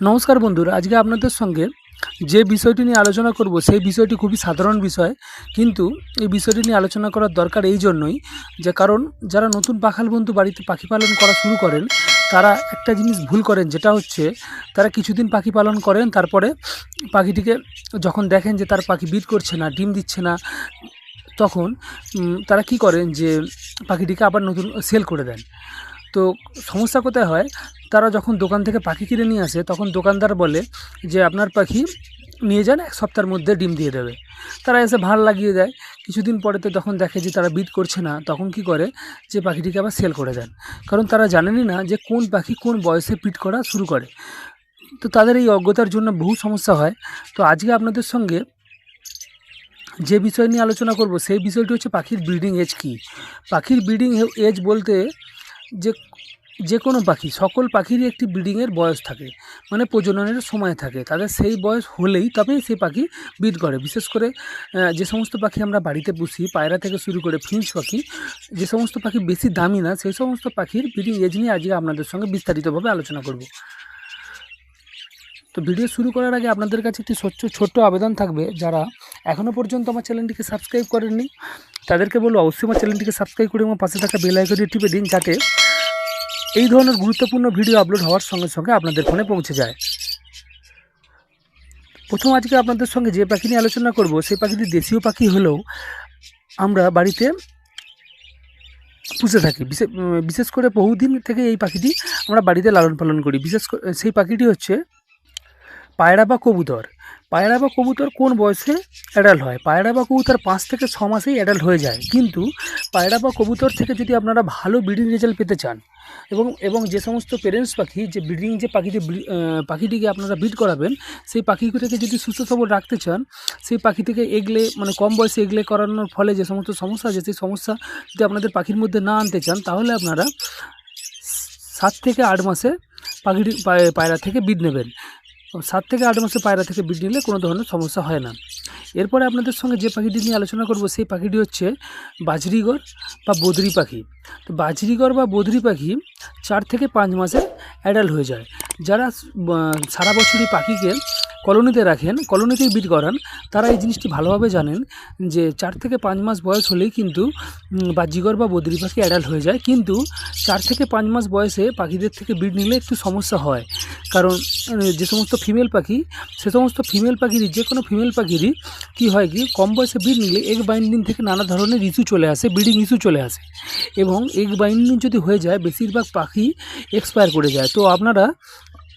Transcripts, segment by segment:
নমস্কার বন্ধুরা, আজকে আপনাদের সঙ্গে যে বিষয়টি নিয়ে আলোচনা করব, সেই বিষয়টি খুবই সাধারণ বিষয়। কিন্তু এই বিষয়টি নিয়ে আলোচনা করার দরকার এই জন্যই যে, কারণ যারা নতুন পাখাল বন্ধু বাড়িতে পাখি পালন করা শুরু করেন, তারা একটা জিনিস ভুল করেন, যেটা হচ্ছে তারা কিছুদিন পাখি পালন করেন, তারপরে পাখিটিকে যখন দেখেন যে তার পাখি বিট করছে না, ডিম দিচ্ছে না, তখন তারা কি করেন যে, পাখিটিকে আবার নতুন সেল করে দেন। তো সমস্যা কোথায় হয়? তারা যখন দোকান থেকে পাখি কিনে নিয়ে আসে, তখন দোকানদার বলে যে, আপনার পাখি নিয়ে যান, এক সপ্তাহের মধ্যে ডিম দিয়ে দেবে। তারা এসে ভাড় লাগিয়ে দেয়। কিছুদিন পরে তো তখন দেখে যে, তারা বিট করছে না। তখন কি করে? যে, পাখিটিকে আবার সেল করে দেন। কারণ তারা জানেনই না যে, কোন পাখি কোন বয়সে পিট করা শুরু করে। তো তাদের এই অজ্ঞতার জন্য বহু সমস্যা হয়। তো আজকে আপনাদের সঙ্গে যে বিষয় নিয়ে আলোচনা করব, সেই বিষয়টি হচ্ছে পাখির ব্রিডিং এজ কী? পাখির ব্রিডিং এজ বলতে যে যে কোনো পাখি, সকল পাখিরই একটি ব্রিডিংয়ের বয়স থাকে মানে প্রজননের সময় থাকে। তাদের সেই বয়স হলেই তবেই সেই পাখি ব্রিড করে। বিশেষ করে যে সমস্ত পাখি আমরা বাড়িতে পুষি, পায়রা থেকে শুরু করে ফিঞ্চ পাখি, যে সমস্ত পাখি বেশি দামি না, সেই সমস্ত পাখির ব্রিডিং এজ নিয়ে আজকে আপনাদের সঙ্গে বিস্তারিতভাবে আলোচনা করব। তো ভিডিও শুরু করার আগে আপনাদের কাছে একটি স্বচ্ছ ছোট্ট আবেদন থাকবে। যারা এখনও পর্যন্ত আমার চ্যানেলটিকে সাবস্ক্রাইব করেননি, তাদেরকে বলব অবশ্যই আমার চ্যানেলটিকে সাবস্ক্রাইব করে আমার পাশে থাকা বেল টিপে দিন, যাতে এই ধরনের গুরুত্বপূর্ণ ভিডিও আপলোড হওয়ার সঙ্গে সঙ্গে আপনাদের ফোনে পৌঁছে যায়। প্রথম আজকে আপনাদের সঙ্গে যে পাখি নিয়ে আলোচনা করব, সেই পাখিটি দেশীয় পাখি হলেও আমরা বাড়িতে পুষে থাকি। বিশে- বিশেষ করে বহুদিন থেকে এই পাখিটি আমরা বাড়িতে লালন পালন করি। বিশেষ সেই পাখিটি হচ্ছে পায়রা বা কবুতর? পায়রা বা কবুতর কোন বয়সে অ্যাডাল্ট হয়? পায়রা বা কবুতর পাঁচ থেকে ছ মাসেই অ্যাডাল্ট হয়ে যায়। কিন্তু পায়রা বা কবুতর থেকে যদি আপনারা ভালো ব্রিডিং রেজাল্ট পেতে চান এবং এবং যে সমস্ত পেরেন্টস পাখি, যে ব্রিডিং যে ব্রি- পাখিটিকে আপনারা ব্রিড করাবেন, সেই পাখিগুলোকে যদি সুস্থ সবল রাখতে চান, সেই পাখি থেকে এগলে মানে কম বয়সে এগলে করানোর ফলে যে সমস্ত সমস্যা আছে, সেই সমস্যা যদি আপনাদের পাখির মধ্যে না আনতে চান, তাহলে আপনারা সাত থেকে আট মাসে পাখিটি, পায়- পায়রা থেকে বিড নেবেন। সাত থেকে আট মাসে পায়রা থেকে বিড নিলে কোনো ধরনের সমস্যা হয় না। এরপরে আপনাদের সঙ্গে যে পাখিটি নিয়ে আলোচনা করব, সেই পাখিটি হচ্ছে বাজরিগর বা বদরি পাখি। তো বাজরিগর বা বদরি পাখি চার থেকে পাঁচ মাসে অ্যাডাল্ট হয়ে যায়। যারা সারা বছরই পাখিকে কলোনিতে রাখেন, কলোনিতেই বিট করান, তারা এই জিনিসটি ভালোভাবে জানেন যে চার থেকে পাঁচ মাস বয়স হলেই কিন্তু বাজিগর বা বদরি পাখি অ্যাডাল্ট হয়ে যায়। কিন্তু চার থেকে পাঁচ মাস বয়সে পাখিদের থেকে বিট নিলে একটু সমস্যা হয়। কারণ যে সমস্ত ফিমেল পাখি, সে সমস্ত ফিমেল পাখিরই, যে কোনো ফিমেল পাখিরই কী হয় কি, কম বয়সে বিট নিলে এগ বাইন্ডিং থেকে নানা ধরনের ইস্যু চলে আসে ব্রিডিং ইস্যু চলে আসে। এবং এগ বাইন্ডিং যদি হয়ে যায়, বেশিরভাগ পাখি এক্সপায়ার করে যায়। তো আপনারা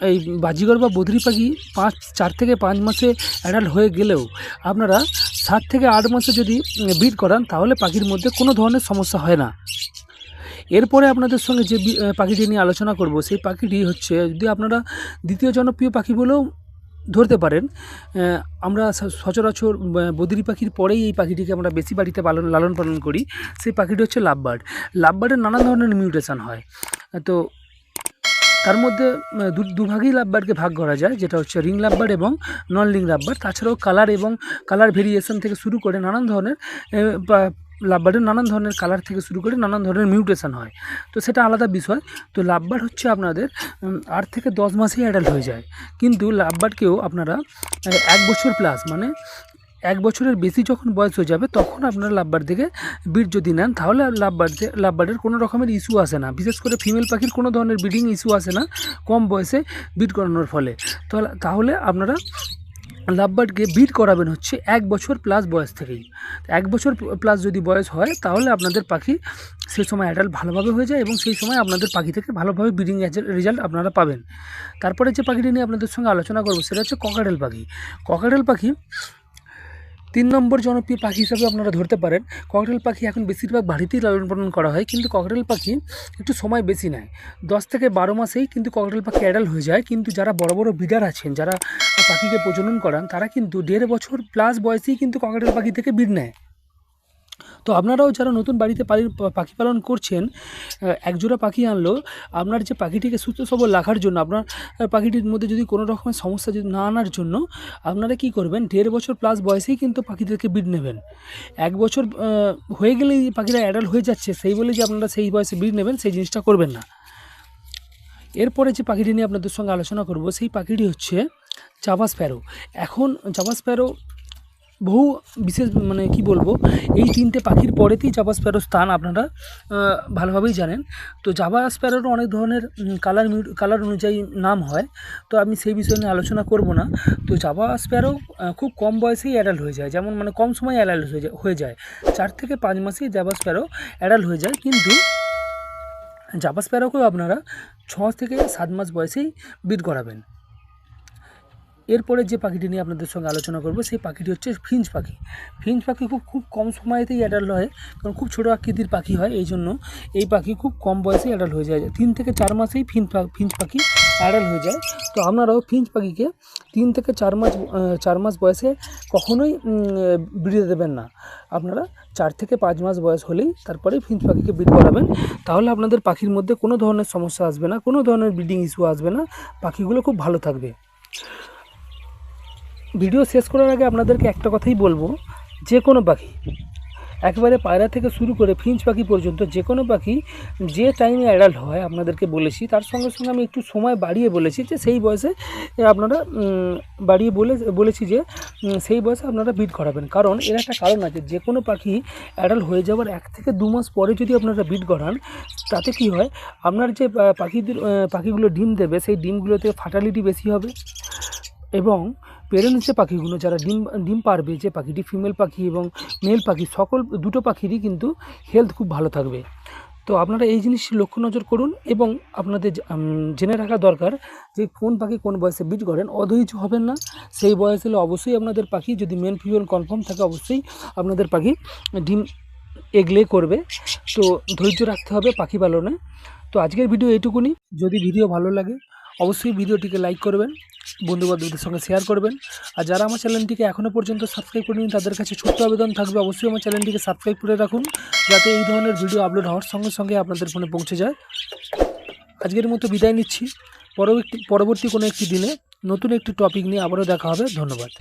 এই বাজিগর বা বদরি পাখি পাঁচ, চার থেকে পাঁচ মাসে অ্যাডাল্ট হয়ে গেলেও আপনারা সাত থেকে আট মাসে যদি বিট করান, তাহলে পাখির মধ্যে কোনো ধরনের সমস্যা হয় না। এরপরে আপনাদের সঙ্গে যে পাখিটি নিয়ে আলোচনা করব, সেই পাখিটি হচ্ছে, যদি আপনারা দ্বিতীয় জনপ্রিয় পাখি বলেও ধরতে পারেন আমরা সচরাচর বদ্রি পাখির পরেই এই পাখিটিকে আমরা বেশি বাড়িতে পালন, লালন পালন করি। সেই পাখিটি হচ্ছে লাভবার্ড। লাভবার্ডের নানা ধরনের মিউটেশন হয়। তো তার মধ্যে দু দুভাগেই লাভবার্ডকে ভাগ করা যায়, যেটা হচ্ছে রিং লাভবার্ড এবং নন রিং লাভবার্ড। তাছাড়াও কালার এবং কালার ভেরিয়েশন থেকে শুরু করে নানান ধরনের লাভবার্ডের নানান ধরনের কালার থেকে শুরু করে নানান ধরনের মিউটেশন হয়। তো সেটা আলাদা বিষয়। তো লাভবার্ড হচ্ছে আপনাদের আট থেকে দশ মাসেই অ্যাডাল্ট হয়ে যায়। কিন্তু লাভবার্ডকেও আপনারা এক বছর প্লাস মানে এক বছরের বেশি যখন বয়স হয়ে যাবে, তখন আপনারা লাভবার থেকে বিট যদি নেন, তাহলে লাভবার লাভবার্ডের কোনো রকমের ইস্যু আসে না। বিশেষ করে ফিমেল পাখির কোনো ধরনের ব্রিডিং ইস্যু আসে না কম বয়সে বিট করানোর ফলে। তাহলে আপনারা লাভবার্ডকে বিট করাবেন হচ্ছে এক বছর প্লাস বয়স থেকেই। এক বছর প্লাস যদি বয়স হয়, তাহলে আপনাদের পাখি সেই সময় অ্যাডাল্ট ভালোভাবে হয়ে যায় এবং সেই সময় আপনাদের পাখি থেকে ভালোভাবে ব্রিডিং রেজাল্ট আপনারা পাবেন। তারপরে যে পাখিটি নিয়ে আপনাদের সঙ্গে আলোচনা করব, সেটা হচ্ছে ককাটেল পাখি। ককাটেল পাখি তিন নম্বর জনপ্রিয় পাখি হিসাবে আপনারা ধরতে পারেন। ককরেল পাখি এখন বেশিরভাগ বাড়িতেই লালন পালন করা হয়, কিন্তু ককরেল পাখি একটু সময় বেশি নেয়। দশ থেকে বারো মাসেই কিন্তু ককটেল পাখি অ্যাডাল হয়ে যায়, কিন্তু যারা বড় বড় বিডার আছেন, যারা পাখিকে প্রজনন করান, তারা কিন্তু দেড় বছর প্লাস বয়সেই কিন্তু ককটেল পাখি থেকে বিড নেয়। তো আপনারাও যারা নতুন বাড়িতে পাখি পালন করছেন একজোড়া পাখি আনলো, আপনার যে পাখিটিকে সুস্থ সবল রাখার জন্য, আপনার পাখিটির মধ্যে যদি কোনো রকমের সমস্যা যদি না আনার জন্য, আপনারা কি করবেন, দেড় বছর প্লাস বয়সেই কিন্তু পাখিদেরকে বিড নেবেন। এক বছর হয়ে গেলেই পাখিরা অ্যাডাল্ট হয়ে যাচ্ছে, সেই বলে যে আপনারা সেই বয়সে বিড নেবেন, সেই জিনিসটা করবেন না। এরপরে যে পাখিটি নিয়ে আপনাদের সঙ্গে আলোচনা করব, সেই পাখিটি হচ্ছে জাভা প্যারো এখন জাভা স্প্যারো বহু বিশেষ মানে কি বলব, এই তিনটে পাখির পরেতেই জাভা স্প্যারোর স্থান আপনারা ভালোভাবেই জানেন। তো জাভা স্প্যারোরও অনেক ধরনের কালার কালার অনুযায়ী নাম হয়। তো আমি সেই বিষয় নিয়ে আলোচনা করব না। তো জাভা স্প্যারো খুব কম বয়সেই অ্যাডাল্ট হয়ে যায়। যেমন মানে কম সময় অ্যাডাল্ট হয়ে যায় হয়ে যায়। চার থেকে পাঁচ মাসেই জাভা স্প্যারো অ্যাডাল্ট হয়ে যায়। কিন্তু জাভা স্প্যারোকেও আপনারা ছ থেকে সাত মাস বয়সেই বিট করাবেন। এরপরে যে পাখিটি নিয়ে আপনাদের সঙ্গে আলোচনা করব, সেই পাখিটি হচ্ছে ফিঞ্চ পাখি। ফিঞ্চ পাখি খুব খুব কম সময়তেই অ্যাডাল্ট হয়, কারণ খুব ছোটো আকৃতির পাখি হয়, এই জন্য এই পাখি খুব কম বয়সেই অ্যাডাল্ট হয়ে যায়। তিন থেকে চার মাসেই ফিঞ্চ ফিঞ্চ পাখি অ্যাডাল্ট হয়ে যায়। তো আপনারাও ফিঞ্চ পাখিকে তিন থেকে চার মাস চার মাস বয়সে কখনোই বিড়িয়ে দেবেন না। আপনারা চার থেকে পাঁচ মাস বয়স হলেই তারপরে ফিঞ্চ পাখিকে বিট করাবেন। তাহলে আপনাদের পাখির মধ্যে কোনো ধরনের সমস্যা আসবে না, কোনো ধরনের ব্রিডিং ইস্যু আসবে না, পাখিগুলো খুব ভালো থাকবে। ভিডিও শেষ করার আগে আপনাদেরকে একটা কথাই বলব, যে কোনো পাখি, একবারে পায়রা থেকে শুরু করে ফিঞ্চ পাখি পর্যন্ত, যে কোনো পাখি যে টাইমে অ্যাডাল্ট হয়, আপনাদেরকে বলেছি, তার সঙ্গে সঙ্গে আমি একটু সময় বাড়িয়ে বলেছি যে সেই বয়সে আপনারা বাড়িয়ে বলে, বলেছি যে সেই বয়সে আপনারা বিট করাবেন। কারণ এর একটা কারণ আছে, যে কোনো পাখি অ্যাডাল্ট হয়ে যাওয়ার এক থেকে দু মাস পরে যদি আপনারা বিট করান, তাতে কি হয়, আপনার যে পাখিদের পাখিগুলো ডিম দেবে, সেই ডিমগুলোতে ফার্টালিটি বেশি হবে এবং পেরেন্টস যে পাখিগুলো, যারা ডিম ডিম পারবে, যে পাখিটি ফিমেল পাখি এবং মেল পাখি, সকল দুটো পাখিরই কিন্তু হেলথ খুব ভালো থাকবে। তো আপনারা এই জিনিসটি লক্ষ্য নজর করুন এবং আপনাদের জেনে রাখা দরকার যে কোন পাখি কোন বয়সে বীজ করেন। অধৈর্য হবেন না, সেই বয়স হলে অবশ্যই আপনাদের পাখি, যদি মেল ফিমেল কনফার্ম থাকে অবশ্যই আপনাদের পাখি ডিম এগলে করবে। তো ধৈর্য রাখতে হবে পাখি পালনে। তো আজকের ভিডিও এইটুকুনি যদি ভিডিও ভালো লাগে, অবশ্যই ভিডিওটিকে লাইক করবেন। বন্ধু বান্ধবদের সঙ্গে শেয়ার করবেন। আর যারা আমার চ্যানেলটিকে এখনও পর্যন্ত সাবস্ক্রাইব করেনি, তাদের কাছে ছোট্ট আবেদন থাকবে, অবশ্যই আমার চ্যানেলটিকে সাবস্ক্রাইব করে রাখুন, যাতে এই ধরনের ভিডিও আপলোড হওয়ার সঙ্গে সঙ্গে আপনাদের ফোনে পৌঁছে যায়। আজকের মতো বিদায় নিচ্ছি। পরবর্তী পরবর্তী কোনো একটি দিনে নতুন একটি টপিক নিয়ে আবারও দেখা হবে। ধন্যবাদ।